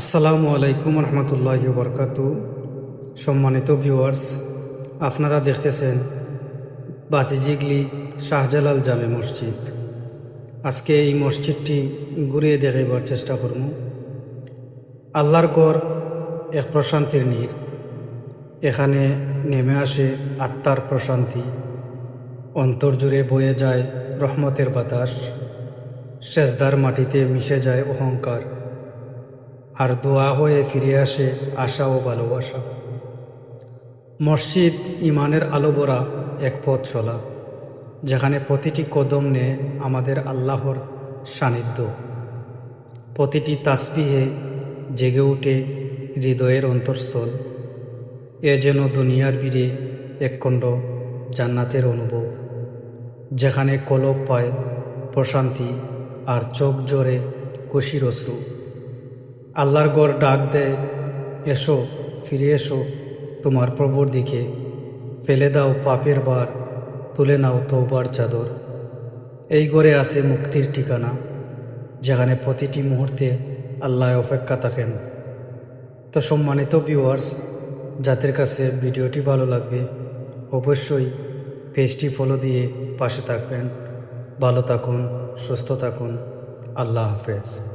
আসসালামু আলাইকুম রহমতুল্লাহ বরকাত। সম্মানিত ভিউয়ার্স, আপনারা দেখতেছেন বাতিজিগলি শাহজালাল জামে মসজিদ। আজকে এই মসজিদটি ঘুরিয়ে দেখাইবার চেষ্টা করব। আল্লাহর গড় এক প্রশান্তির নীর। এখানে নেমে আসে আত্মার প্রশান্তি। অন্তর জুড়ে বয়ে যায় রহমতের বাতাস। সেজদার মাটিতে মিশে যায় অহংকার। আর দোয়া হয়ে ফিরে আসে আশা ও ভালোবাসা। মসজিদ ইমানের আলো ভরা এক পথ চলা যেখানে প্রতিটি কদম নেয় আমাদের আল্লাহর সান্নিধ্য। প্রতিটি তাসবিহে জেগে উঠে হৃদয়ের অন্তরস্থল এ যেন দুনিয়ার বীরে একখণ্ড জান্নাতের অনুভব, যেখানে কলব পায় প্রশান্তি আর চোখ জোরে খুশির অশ্রু। আল্লাহর গড় ডাক দেয়, এসো, ফিরে এসো, তোমার প্রভুর দিকে। ফেলে দাও পাপের বার তুলে নাও তৌবার চাদর। এই গড়ে আছে মুক্তির ঠিকানা, যেখানে প্রতিটি মুহূর্তে আল্লাহ অপেক্ষা থাকেন। তো সম্মানিত ভিউয়ার্স যাদের কাছে ভিডিওটি ভালো লাগবে, অবশ্যই পেজটি ফলো দিয়ে পাশে থাকবেন। ভালো থাকুন, সুস্থ থাকুন। আল্লাহ হাফেজ।